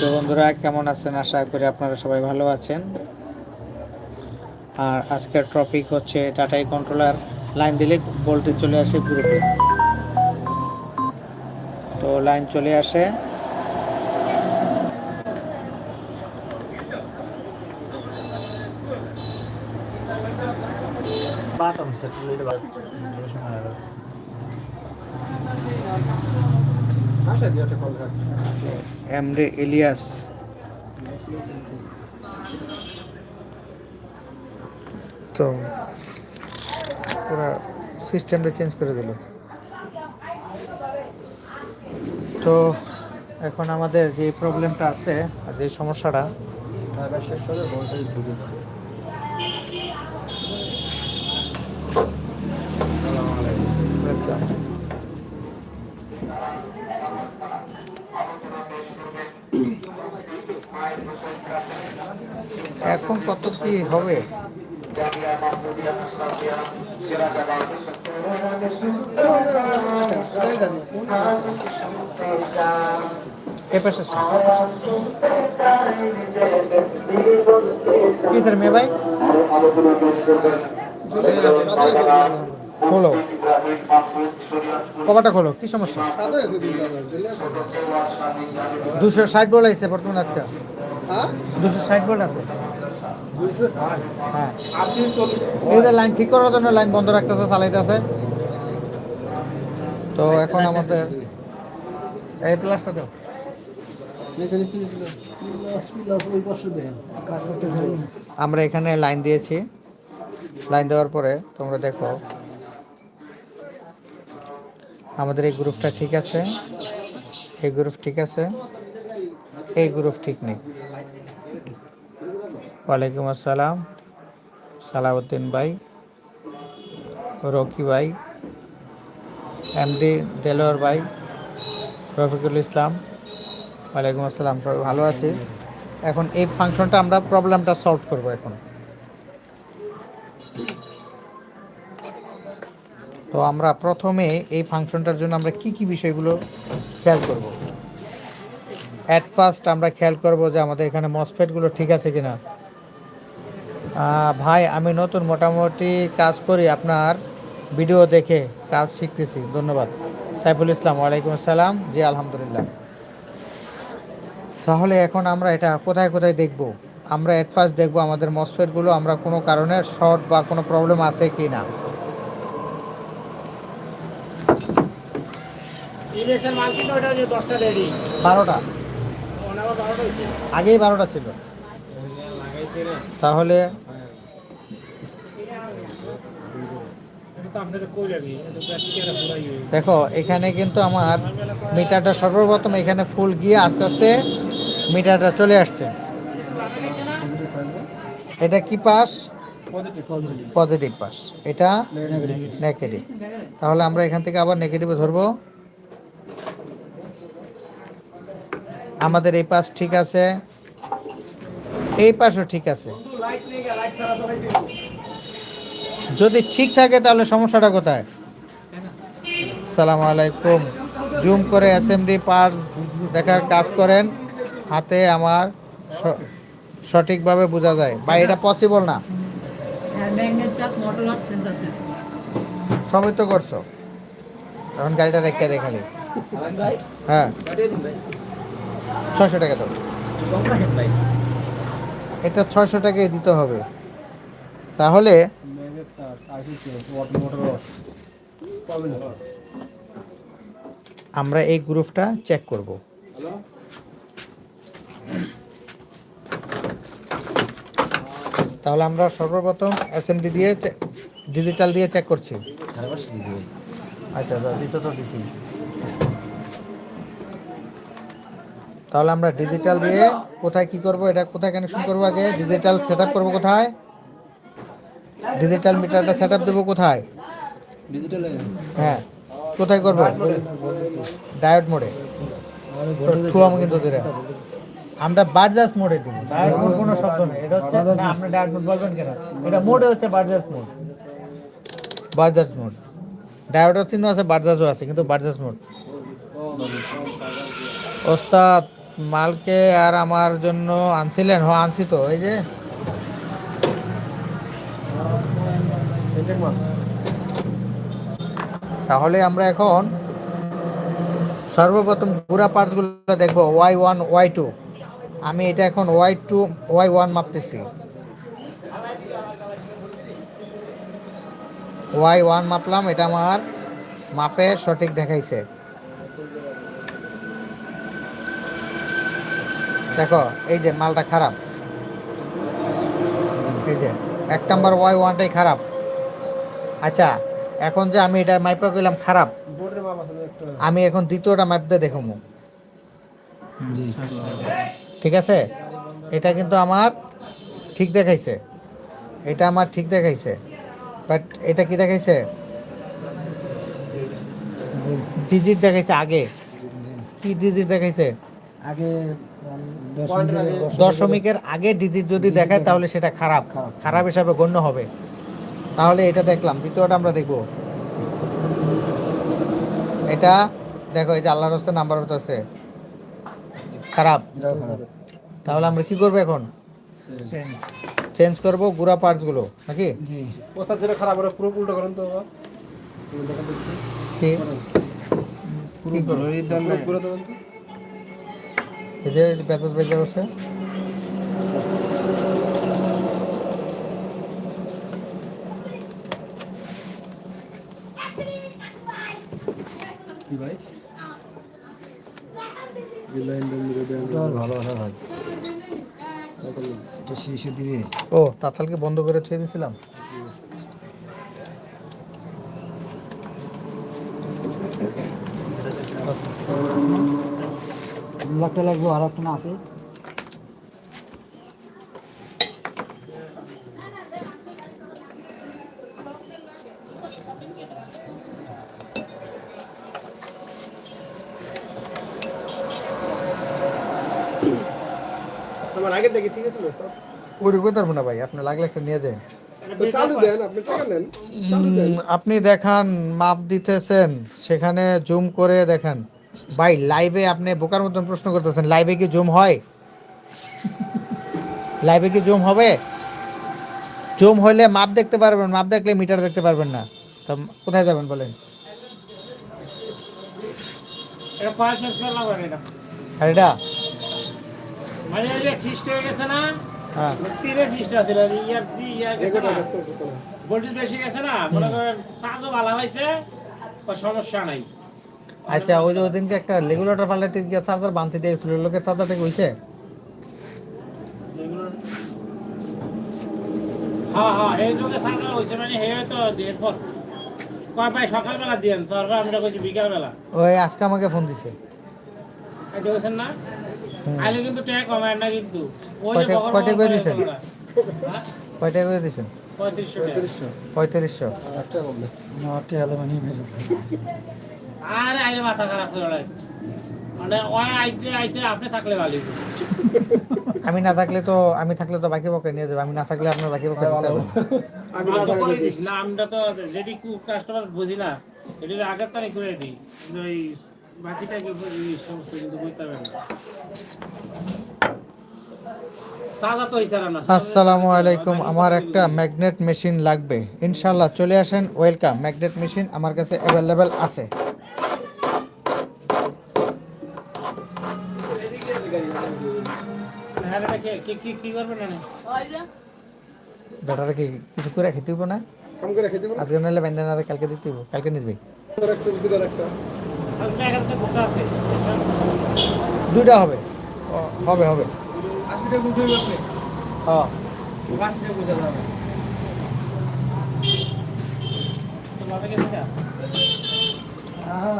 তো বন্ধুরা, কেমন আছেন? আশা করি আপনারা সবাই ভালো আছেন। আর আজকের টপিক হচ্ছে টাটাই কন্ট্রোলার লাইন দিলে ভোল্টেজ চলে আসে গ্রুপে তো লাইন চলে আসে। Bottom settle এমরে Ilias. তো পুরো সিস্টেমটা চেঞ্জ করে দিল। তো এখন আমাদের যে প্রবলেমটা আছে আর যে সমস্যাটা এখন কত কি হবে। কি স্যার মেয়ে ভাই? খোলো। কবাটা খোলো, কি সমস্যা? দুশো ষাট আছে বর্তমান আজকে। দুশো ষাট বল আছে। হ্যাঁ। এই যে লাইন ঠিক করার জন্য লাইন বন্ধ রাখতেছে চালাইতেছে। তো এখন আমাদের এই প্লাসটা দাও। আমরা এখানে লাইন দিয়েছি। লাইন দেওয়ার পরে তোমরা দেখো। আমাদের এই গ্রুপটা ঠিক আছে। এই গ্রুপ ঠিক আছে। এই গ্রুপ ঠিক নেই। ওয়ালাইকুম আসসালাম। সালাউদ্দিন ভাই, রকি ভাই, এমডি দেলোয়ার ভাই, রফিকুল ইসলাম। ওয়ালাইকুম আসসালাম, সবাই ভালো আছি? এখন এই ফাংশনটা আমরা প্রবলেমটা সলভ করব এখন। তো আমরা প্রথমে এই ফাংশনটার জন্য আমরা কি কি বিষয়গুলো খেয়াল করব? অ্যাট ফার্স্ট আমরা খেয়াল করব যে আমাদের এখানে মসফেটগুলো ঠিক আছে কিনা। আহ, ভাই আমি নতুন মোটামুটি কাজ করি আপনার ভিডিও দেখে কাজ শিখতেছি। ধন্যবাদ। সাইফুল ইসলাম ওয়ালাইকুম আসসালাম। জি আলহামদুলিল্লাহ। তাহলে এখন আমরা এটা কোথায় কোথায় দেখব? আমরা অ্যাট ফার্স্ট দেখব আমাদের মসফেটগুলো আমরা কোনো কারণে শর্ট বা কোনো প্রবলেম আছে কি না বারোটা। আগেই বারোটা ছিল। তাহলে দেখো, এখানে কিন্তু আমার মিটারটা সর্বপ্রথম এখানে ফুল গিয়ে আস্তে আস্তে মিটারটা চলে আসছে। এটা কি পাস? Positive pass. এটা নেগেটিভ। তাহলে আমরা এখান থেকে আবার নেগেটিভে ধরবো। আমাদের এই পাশ ঠিক আছে। এই পাশও ঠিক আছে। যদি ঠিক থাকে তাহলে সমস্যাটা কোথায়? সালাম আলাইকুম জুম করে অ্যাসেম্বলি পার দেখার কাজ করেন। হাতে আমার সঠিকভাবে বোঝা যায়। বা এটা পসিবল না? sets. সবই তো করছ। এখন গাড়িটা রেখে দেখালি হ্যাঁ। ছয়শো টাকা তো এটা ছয়শো টাকায় দিতে হবে। তাহলে আমরা এই গ্রুপটা চেক করব। তাহলে আমরা সর্বপ্রথম এসএমডি দিয়ে ডিজিটাল দিয়ে চেক করছি। আচ্ছা দিছো তো দিছি। তাহলে আমরা ডিজিটাল দিয়ে কোথায় কি করব এটা কোথায় কানেকশন করব আগে? ডিজিটাল সেট আপ করব কোথায়? ডিজিটাল মিটারটা সেট আপ দেবো কোথায়? হ্যাঁ কোথায় করব? ডায়োড মোডে থুয়াম কিন্তু ধরে। আমরা বার্জাস মোডে দিব। ডায়োড মোড কোনো শব্দ নেই। এটা হচ্ছে না আপনি ডায়োড মোড বলবেন কেন? এটা মোডে হচ্ছে বার্জাস মোড বার্জাস মোড ডায়োডও চিহ্ন আছে বার্জাসও আছে কিন্তু বার্জাস মোড ওস্তাদ মালকে আর আমার জন্য আনছিলেন হ আনছি তো, এই যে। তাহলে আমরা এখন সর্বপ্রথম পুরা পার্টসগুলো দেখব, ওয়াই ওয়ান, ওয়াই টু। আমি এটা এখন ওয়াই টু, ওয়াই ওয়ান মাপতেছি। ওয়াই ওয়ান মাপলাম, এটা আমার মাপে সঠিক দেখাইছে। দেখো এই যে মালটা খারাপ। এই যে এক নম্বর ওয়াই ওয়ানটাই খারাপ। আচ্ছা এখন যে আমি এটা মাইপা করলাম খারাপ আমি এখন দ্বিতীয়টা মাপতে দেখব। ঠিক আছে? এটা কিন্তু আমার ঠিক দেখাইছে। এটা আমার ঠিক দেখাইছে। বাট এটা কি দেখাইছে? ডিজিট দেখাইছে আগে। কি ডিজিট দেখাইছে? আগে দশমিকের আগে ডিজিট যদি দেখায় তাহলে সেটা খারাপ। খারাপ হিসাবে গণ্য হবে। তাহলে এটা দেখলাম দ্বিতীয়টা আমরা দেখব। এটা দেখো এই যে আল্লাহর হস্তে নাম্বার আছে খারাপ। তাহলে আমরা কি করব এখন? চেঞ্জ করব গুড়া পার্টসগুলো নাকি? জি। ওস্তাদ যেটা খারাপ ওটা পুরো উল্টো করেন তো কি? কি? পুরো ঘুরে দেবেন তো। এই যে বেতস বেজে ভালো ভালো ভাই। ও তাতালকে বন্ধ করে থুয়ে দিয়েছিলাম? লাগবে আর একটা আছে? আমার আগে দেখি ঠিক আছে ওস্তাদ ওইটা করতে না ভাই? আপনি লাগলে একটা নিয়ে যায় চালু দেন আপনি টাকা নেন। আপনি দেখান মাপ দিতেছেন সেখানে জুম করে দেখেন। ভাই লাইভে আপনি বোকার মতন প্রশ্ন করতেছেন লাইভে কি জুম হয়? লাইভে কি জুম হবে? জুম হইলে মাপ দেখতে পারবেন মাপ দেখলে মিটার দেখতে পারবেন না। তো কোথায় যাবেন বলেন? আর এটা মানে এই যে ফিস্ট হয়ে গেছে না? হ্যাঁ। তীরে ফিস্ট আছে ইয়ার দি ইয়ার গেছে না? ভোল্টেজ বেশি গেছে না? মনে করেন চার্জও ভালো হয়েছে সমস্যা নাই। আচ্ছা ওই যে ওদিনকে একটা রেগুলেটর পাল্টাতে গিয়ে চার্জার বানতে দিয়েছিল লোকের চার্জারটা কি হয়েছে এগুলো- হ্যাঁ হ্যাঁ এই যুগে চার্জার মানে হে তো এরপর কয় ভাই সকালবেলা দিয়েন তারপর আমরা কইছি বিকালবেলা। ওই আজকে আমাকে ফোন দিছে। না? আইলে কিন্তু ট্যাগ কমায় না কিন্তু। ওই যে কয়টা- বগর কয়টা বগর করে করে দিছেন? বগরা। হ্যাঁ? পঁয়ত্রিশশো। মানে আরে আইলে মাথা খারাপ করে। মানে ওই আইতে আইতে আপনি থাকলে ভালো আমি না থাকলে তো আমি থাকলে তো বাকি পক্ষে নিয়ে যাবে আমি না থাকলে আপনার বাকি দিতে হবে আমি করে দিছি না আমরা তো যেটি কাস্টমার বুঝি না। এটি আগের তারিখ করে দিই ওই বাকিটা কি সমস্ত কিন্তু বুঝতে পারবেন না। না আসসালামু আলাইকুম। আমার একটা ম্যাগনেট মেশিন লাগবে। ইনশাল্লাহ চলে আসেন। ওয়েলকাম ম্যাগনেট মেশিন আমার কাছে অ্যাভেলেবেল আছে। কে- কে- না কিছু করে খেতে হইব না? কম করে খেতে আজকে নাহলে বেঁধে না কালকে দিতে হইব। কালকে আছে। দুইটা হবে। হবে হবে। আশিটা হ্যাঁ বুঝা যাবে তো বাবা গেছে না আর না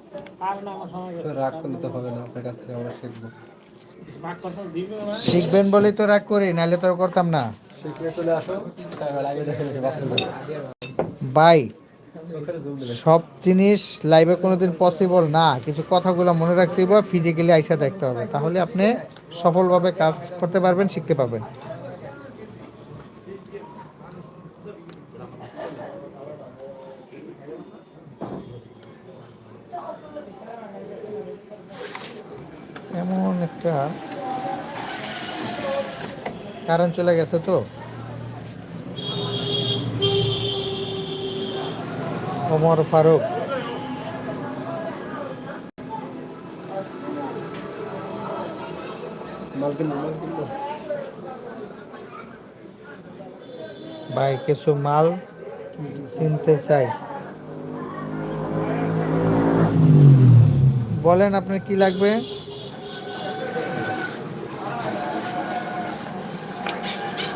আমার সময় গেছে রাগ করলে তো হবে না আপনার কাছ থেকে আমরা শিখব। বাক কথা দিবে না শিখবেন বলেই তো রাগ করি নাহলে তো করতাম না। বাই সব জিনিস লাইভে কোনোদিন পসিবল না। কিছু কথাগুলো মনে রাখতে হবে ফিজিক্যালি আইসা দেখতে হবে। তাহলে আপনি সফলভাবে কাজ করতে পারবেন শিখতে পারবেন। একটা। কারেন্ট চলে গেছে তো। ওমর ফারুক। ভাই কিছু মাল কিনতে চাই। বলেন আপনার কি লাগবে?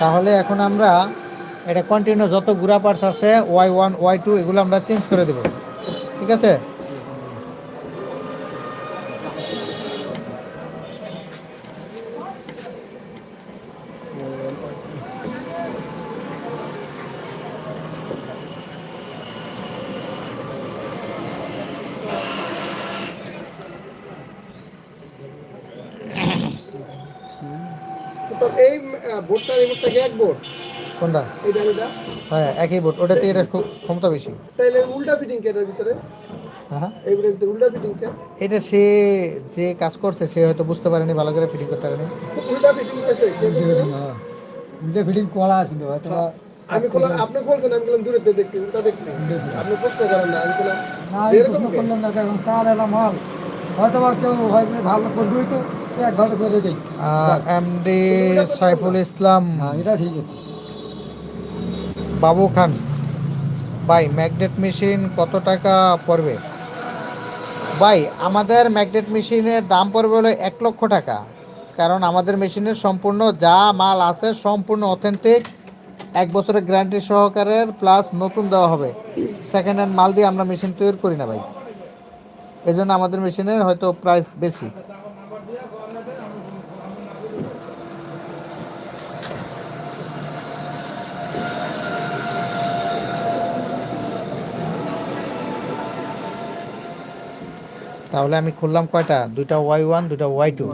তাহলে এখন আমরা এটা কন্টিনিউ যত গুড়া পার্টস আছে ওয়াই ওয়ান ওয়াই টু এগুলো আমরা চেঞ্জ করে দেব। ঠিক আছে? এই বোর্ডটা এই বোর্ডটা কি এক বোর্ড কোনটা? এই ডালিটা হ্যাঁ একই বোর্ড ওটাতে এটা খুব ক্ষমতা বেশি। তাইলে উল্টা ফিটিং কে এটার ভিতরে? হ্যাঁ। উল্টা এটা সে যে কাজ করছে সে হয়তো বুঝতে পারেনি ভালো করে ফিটিং করতে পারেনি। উল্টা ফিটিং কে পেছে? দুটো ফিটিং কলা আছিল হয়তো আমি খোলা আপনি খুলছেন আমি বললাম দূরে দেখছি উল্টা দেখছি। আপনি প্রশ্ন করেন না আমি বললাম না আমি প্রশ্ন করলাম না কারণ কাল এলাম মাল। হয়তো বা কেউ হয়তো ভালো করবেই তো। করে দিই এমডি সাইফুল ইসলাম। হ্যাঁ এটা ঠিক আছে। বাবু খান ভাই ম্যাগনেট মেশিন কত টাকা পড়বে? ভাই আমাদের ম্যাগনেট মেশিনের দাম পড়বে হলো এক লক্ষ টাকা। কারণ আমাদের মেশিনের সম্পূর্ণ যা মাল আছে সম্পূর্ণ অথেন্টিক এক বছরের গ্যারান্টি সহকারের প্লাস নতুন দেওয়া হবে। সেকেন্ড হ্যান্ড মাল দিয়ে আমরা মেশিন তৈরি করি না ভাই। এই জন্য আমাদের মেশিনের হয়তো প্রাইস বেশি। তাহলে আমি খুললাম কয়টা? দুইটা ওয়াই ওয়ান দুইটা ওয়াই টু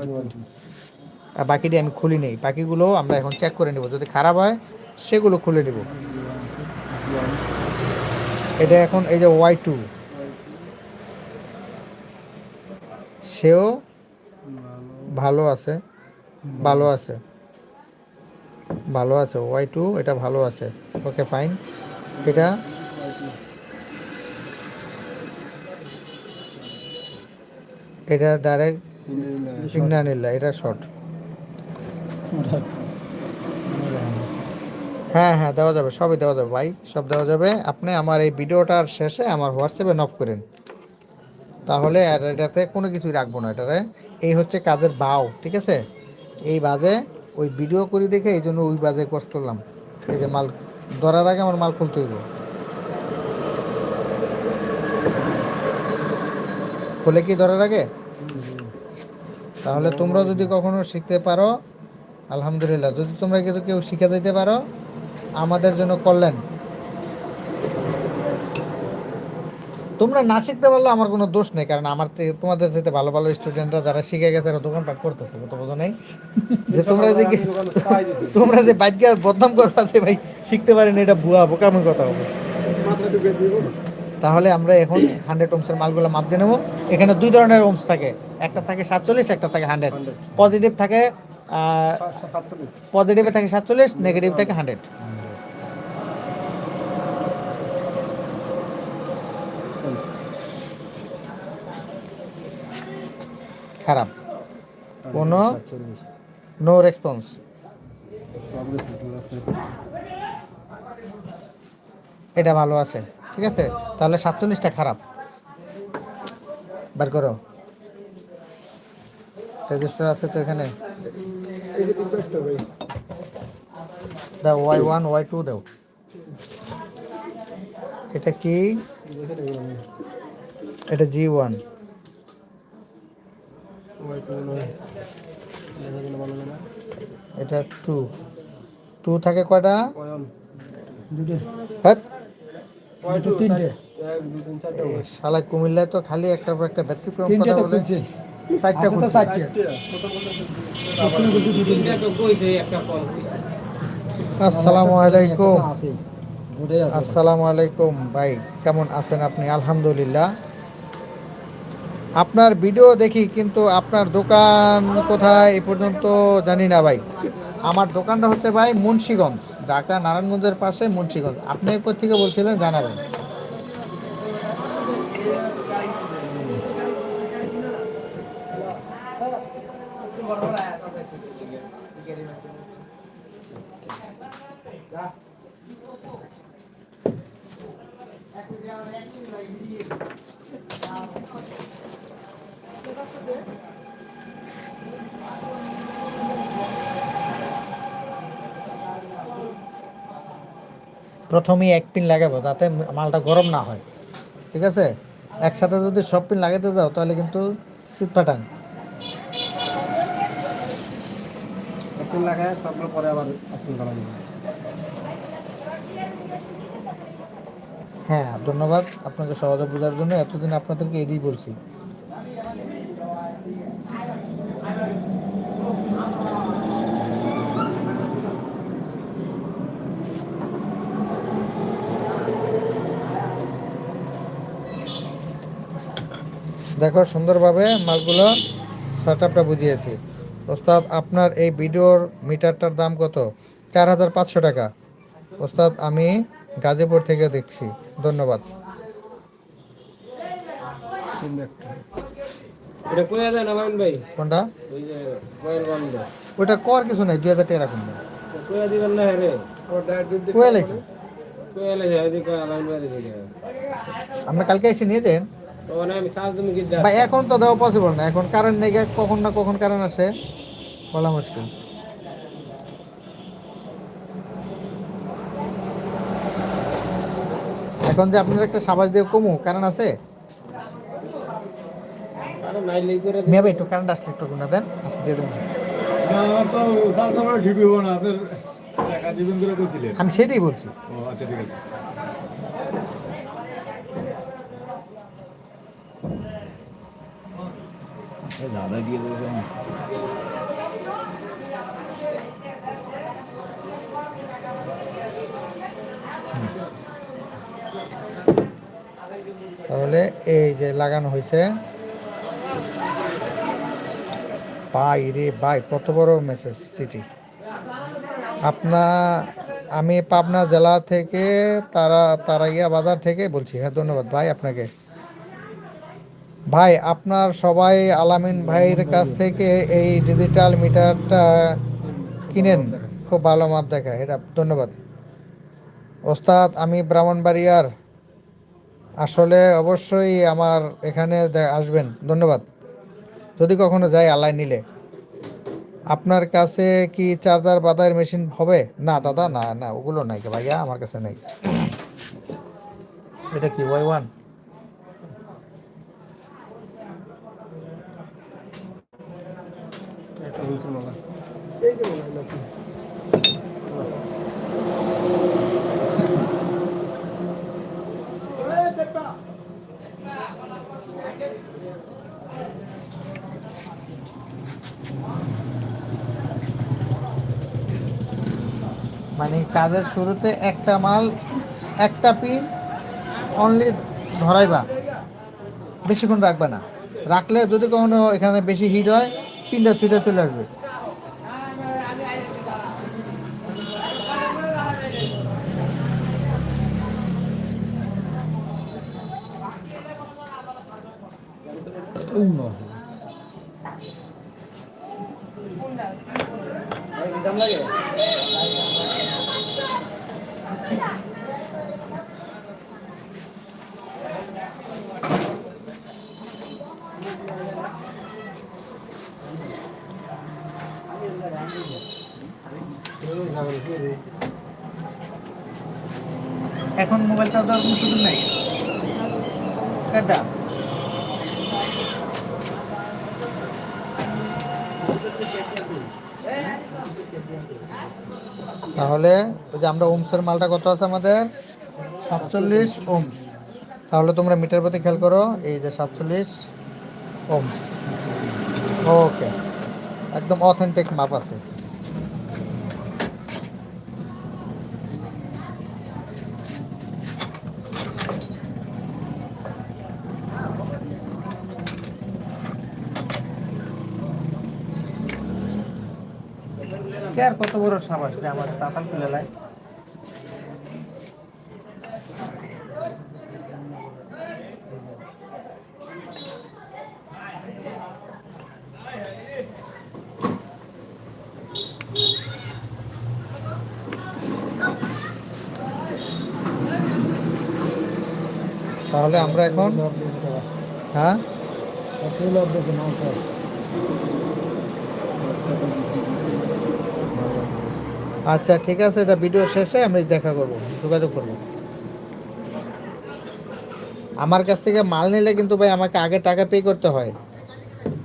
আর বাকিটি আমি খুলি নেই। বাকিগুলো আমরা এখন চেক করে নেব। যদি খারাপ হয়, সেগুলো খুলে নেব। এটা এখন এই যে ওয়াই টু সেও ভালো আছে ভালো আছে। ভালো আছে। ওয়াই টু এটা ভালো আছে। ওকে ফাইন এটা এটা ডাইরেক্ট ইন্দ্রানীলা এটা শর্ট হ্যাঁ হ্যাঁ দেওয়া যাবে সবই দেওয়া যাবে। ভাই সব দেওয়া যাবে। আপনি আমার এই ভিডিওটার শেষে আমার হোয়াটসঅ্যাপে নফ করেন। তাহলে আর এটাতে কোনো কিছুই রাখব না এটারে। এই হচ্ছে কাজের বাও ঠিক আছে? এই বাজে ওই ভিডিও করে দেখে এই জন্য ওই বাজে কোর্স করলাম। এই যে মাল ধরার আগে আমার মাল খুলতে হইব। খুলে কি ধরার আগে? তাহলে তোমরা যদি কখনো শিখতে পারো আলহামদুলিল্লাহ যদি তোমরা কিন্তু কেউ শিখে যেতে পারো আমাদের জন্য করলেন। তোমরা না শিখতে পারলে আমার কোনো দোষ নেই কারণ আমার তোমাদের সাথে ভালো ভালো স্টুডেন্টরা যারা শিখে গেছে এরা দোকানপাট করতেছে কত বোঝো নেই? যে তোমরা যে তোমরা যে বাইকে বদনাম করবা যে ভাই শিখতে পারেনি এটা ভুয়া বোকামি কথা হবে। তাহলে আমরা এখন হান্ড্রেড ওমসের মালগুলো মাপ দিয়ে নেব। এখানে দুই ধরনের ওমস থাকে। একটা থাকে সাতচল্লিশ একটা থাকে হান্ড্রেড পজিটিভ থাকে পজিটিভে থাকে সাতচল্লিশ নেগেটিভ থাকে হান্ড্রেড খারাপ। কোনো নো রেসপন্স এটা ভালো আছে ঠিক আছে? তাহলে সাতচল্লিশটা খারাপ। বার করো। রেজিস্টার আছে তো এখানে? দাও ওয়াই ওয়ান ওয়াই টু দাও। এটা কি? এটা জি ওয়ান এটা টু টু থাকে কয়টা? হ্যাঁ? দুটো তিনটে। শালা কুমিল্লায় তো খালি একটা পর একটা ব্যতিক্রম তিনটে তো চারটা। চারটে। তো কইছে একটা কইছে। আসসালামু আলাইকুম। আসসালামু আলাইকুম ভাই কেমন আছেন আপনি? আলহামদুলিল্লাহ। আপনার ভিডিও দেখি কিন্তু আপনার দোকান কোথায় এ পর্যন্ত জানি না ভাই। আমার দোকানটা হচ্ছে ভাই মুন্সিগঞ্জ। ঢাকা নারায়ণগঞ্জের পাশে মুন্সিগঞ্জ। আপনি থেকে বলছিলেন জানাবেন। প্রথমেই এক পিন লাগাবো যাতে মালটা গরম না হয়। ঠিক আছে? একসাথে যদি সব পিন লাগাতে যাও তাহলে কিন্তু শীত পাঠান। একটু লাগায় সবগুলো পরে আবার আসতে করা হ্যাঁ ধন্যবাদ আপনাকে সহজে বোঝার জন্য। এতদিন আপনাদেরকে এটাই বলছি। দেখো সুন্দরভাবে মালগুলো সেট আপটা বুঝিয়েছি। ওস্তাদ আপনার এই ভিডিওর মিটারটার দাম কত? চার হাজার পাঁচশো টাকা। ওস্তাদ আমি গাজীপুর থেকে দেখছি। ধন্যবাদ। কোনটা? ওইটা কর কিছু নাই দুই হাজার টাকা রাখুন। আপনি কালকে এসে নিয়ে যান ভাই এখন তো দেওয়া পসিবল না। এখন কারেন্ট নেই কখন না কখন কারেন্ট আসে বলা মুশকিল। এখন যে আপনার একটা সাবাস দিয়ে কমু কারেন্ট আছে? মেয়ে ভাই একটু কারেন্ট আসলে একটু গুণা দেন দিয়ে দেবেন না না আমি সেটাই বলছি। ও আচ্ছা ঠিক আছে। তাহলে এই যে লাগানো হয়েছে। বাই রে বাই, কত বড় মেসেজ সিটি আপনা, আমি পাবনা জেলা থেকে তারা, তারাইয়া বাজার থেকে বলছি। হ্যাঁ ধন্যবাদ ভাই আপনাকে। ভাই, আপনার সবাই আলামিন ভাইয়ের কাছ থেকে এই ডিজিটাল মিটারটা কিনেন। খুব ভালো মাপ দেখায়, এটা ধন্যবাদ। ওস্তাদ, আমি ব্রাহ্মণবাড়িয়ার। আসলে অবশ্যই আমার এখানে আসবেন, ধন্যবাদ। যদি কখনো যাই আলাই নিলে। আপনার কাছে কি চার্জার বাদার মেশিন হবে? না, দাদা, না না, ওগুলো নাই ভাইয়া, আমার কাছে নেই। এটা কি ওয়াই ওয়ান একটা বলছি মালা মানে কাজের শুরুতে একটা মাল, একটা পিন অনলি ধরাইবা। বেশিক্ষণ রাখবে না। রাখলে যদি কখনো এখানে বেশি হিট হয় পিনটা ছুটে চলে আসবে। এখন মোবাইল চার্জ দেওয়ার কোনো সুযোগ নাই কাটা তাহলে ওই যে আমরা ওমসের মালটা কত আছে আমাদের? সাতচল্লিশ ওম তাহলে তোমরা মিটার প্রতি খেয়াল করো, এই যে সাতচল্লিশ ওম ওকে। একদম অথেন্টিক মাপ আছে। আর কত বড় সাবাস যে আমার তাতাল খুলে লাই তাহলে আমরা এখন হ্যাঁ? আচ্ছা ঠিক আছে এটা ভিডিও শেষে আমি দেখা করব যোগাযোগ করব। আমার কাছ থেকে মাল নিলে কিন্তু ভাই আমাকে আগে টাকা পে করতে হয়।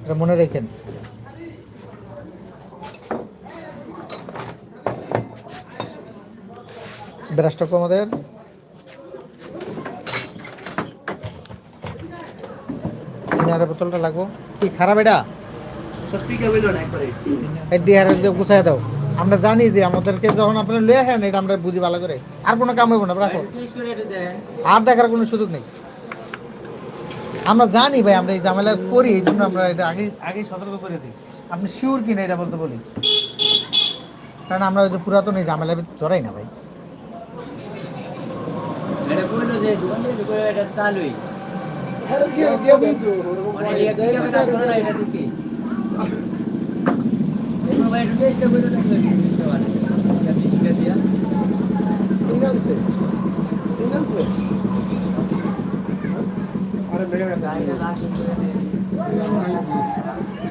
এটা মনে রেখেন। ব্রাশটা আমাদের। চিনারের বোতলটা লাগবো। কি খারাপ এটা? এই ডিহারের দিয়ে গুছাই দাও। আমরা জানি যে আমাদেরকে যখন আপনারা লয়ে আসেন এটা আমরা বুঝি ভালো করে। আর কোনো কাম হইব না রাখো। আর দেখার কোনো সুযোগ নেই। আমরা জানি ভাই আমরা এই ঝামেলা করি এই জন্য আমরা এটা আগে আগেই সতর্ক করে দিই। আপনি শিওর কিনা এটা বলতে বলি? কারণ আমরা ওই যে পুরাতন এই ঝামেলা ভিতরে জড়াই না ভাই। এটা কইলো যে দোকান থেকে কইলো এটা চালুই হ্যাঁ দিয়ে দিয়ে দেন তো মানে লিয়া কি আমি কাজ করো না এটা দিকে এই মোবাইল টেস্ট কইলো না কইলো মানে এটা বেশি করে দিয়া তিন আনছে তিন আনছে আরে মেগা মেগা গাড়িটা লাস্ট করে দে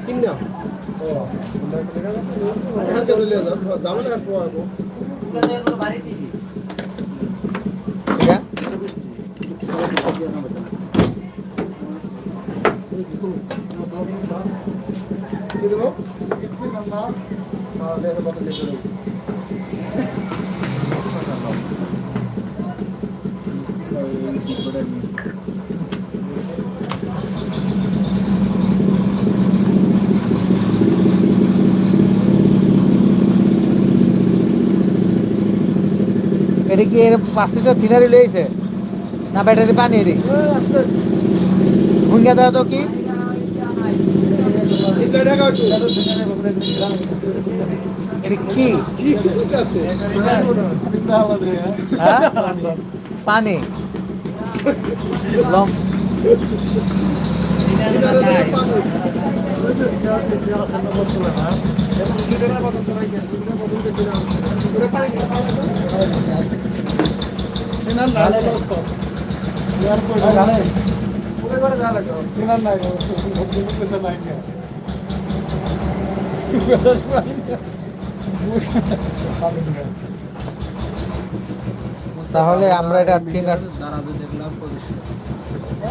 তিন না ও হ্যাঁ চলে যাও যাব না আর পোয়াবো পুরো তো এগুলো বাড়ি দিছি ঠিক এটা কি এর পাঁচ লিটার থিনারি লইছে না ব্যাটারি পানি এটি? ভুঙ্গা দাও তো কি তিনটা টাকা একটু এটা কি? হ্যাঁ? পানি। লম। তাহলে আমরা এটা তিন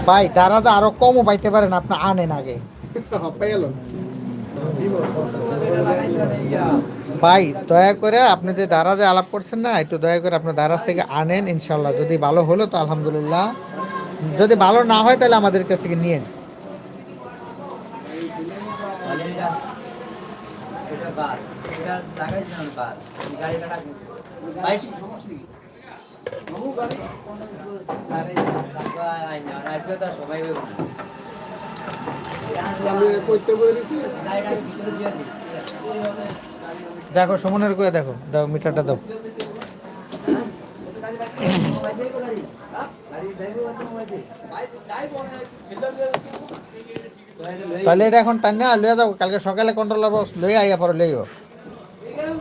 ভাই দারাজা আরও কমও পাইতে পারেন, আপনি আনেন আগে। ভাই, দয়া করে আপনি যে দারাজে আলাপ করছেন না, একটু দয়া করে আপনি দারাজ থেকে আনেন ইনশাল্লাহ যদি ভালো হলো তো, আলহামদুলিল্লাহ। যদি ভালো না হয়, তাহলে আমাদের কাছ থেকে নিয়েন তাহলে এটা এটা বাদ এটা লাগাই দিলাম বাদ এই গাড়িটা রাখুন ভাই সমস্যা কি মামু গাড়ি আরে কাকা আইনা আজকে তো সবাই হইব না আমি কইতে বলেছি গাড়িটা ভিতরে দিয়ে দিই দেখো সুমনের করে দেখো। দাও মিটারটা দাও। তাহলে এটা এখন টান্না লয়ে যাও, কালকে সকালে কন্ট্রোলার বক্স লয়ে আইয়া পরে লইও।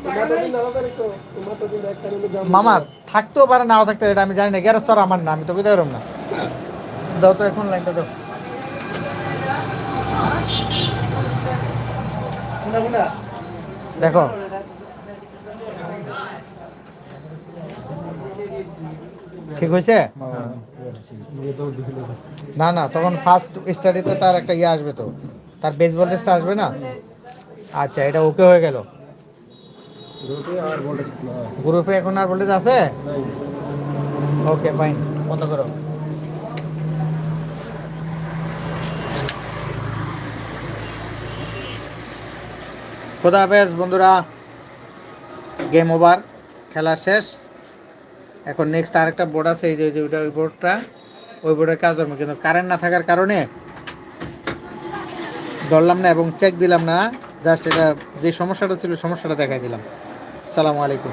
তোমার দিন আলাদা রেখো তোমার তো দিন একটা নিলে যাব মামা থাকতেও পারে নাও থাকতে এটা আমি জানি না গ্যারেজ তো আমার না, আমি তো বুঝতে পারলাম না। দাও তো এখন লাইনটা দাও। দেখো। ঠিক হয়েছে? না না, তখন ফার্স্ট স্টাডিতে তার একটা ইয়ে আসবে তো। তার বেসবল টেস্টটা আসবে না? আচ্ছা এটা ওকে হয়ে গেল। গ্রুপে এখন আর ভোল্টেজ আছে? ওকে ফাইন বন্ধ করো। খোদা হাফেজ, বন্ধুরা। গেম ওভার খেলা শেষ। এখন নেক্সট আরেকটা বোর্ড আছে, এই যে ওই ওইটা, ওই বোর্ডটা ওই বোর্ডের কাজ করব কিন্তু কারেন্ট না থাকার কারণে ধরলাম না এবং চেক দিলাম না জাস্ট এটা যে সমস্যাটা ছিল, সমস্যাটা দেখাই দিলাম। সালামু আলাইকুম।